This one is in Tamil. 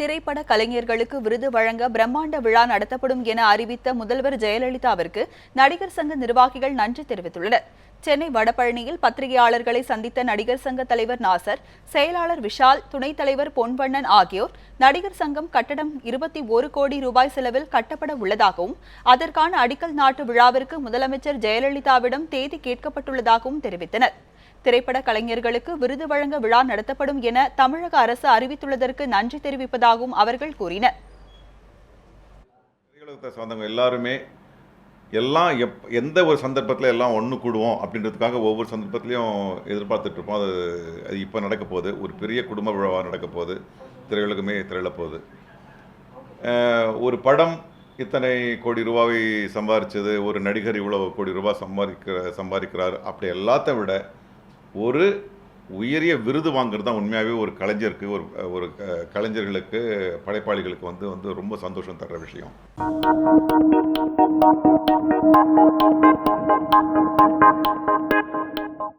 திரைப்பட கலைஞர்களுக்கு விருது வழங்க பிரம்மாண்ட விழா நடத்தப்படும் என அறிவித்த முதல்வர் ஜெயலலிதாவிற்கு நடிகர் சங்க நிர்வாகிகள் நன்றி தெரிவித்துள்ளனர். சென்னை வடபழனியில் பத்திரிகையாளர்களை சந்தித்த நடிகர் சங்க தலைவர் நாசர் செயலாளர் விஷால் துணைத் தலைவர் பொன்வண்ணன் ஆகியோர் நடிகர் சங்கம் கட்டடம் இருபத்தி ஒரு கோடி ரூபாய் செலவில் கட்டப்பட உள்ளதாகவும் அதற்கான அடிக்கல் நாட்டு விழாவிற்கு முதலமைச்சர் ஜெயலலிதாவிடம் தேதி கேட்கப்பட்டுள்ளதாகவும் தெரிவித்தனர். திரைப்பட கலைஞர்களுக்கு விருது வழங்க விழா நடத்தப்படும் என தமிழக அரசு அறிவித்துள்ளதற்கு நன்றி தெரிவிப்பதாகவும் அவர்கள் கூறினர். திரையுலகத்தை எல்லாருமே எல்லாம் எப் எந்த ஒரு சந்தர்ப்பத்தில் எல்லாம் ஒன்று கூடுவோம் அப்படின்றதுக்காக ஒவ்வொரு சந்தர்ப்பத்திலையும் எதிர்பார்த்துட்ருப்போம் அது அது இப்போ நடக்க போகுது. ஒரு பெரிய குடும்ப விழாவாக நடக்க போகுது. திரையுலகமே திரள போகுது. ஒரு படம் இத்தனை கோடி ரூபாவை சம்பாதிச்சது ஒரு நடிகர் இவ்வளோ கோடி ரூபாய் சம்பாதிக்கிற சம்பாதிக்கிறார் அப்படி எல்லாத்த விட ஒரு உயரிய விருது வாங்குறது தான் உண்மையாகவே ஒரு கலைஞருக்கு ஒரு ஒரு க- கலைஞர்களுக்கு படைப்பாளிகளுக்கு வந்து வந்து ரொம்ப சந்தோஷம் தர்ற விஷயம்.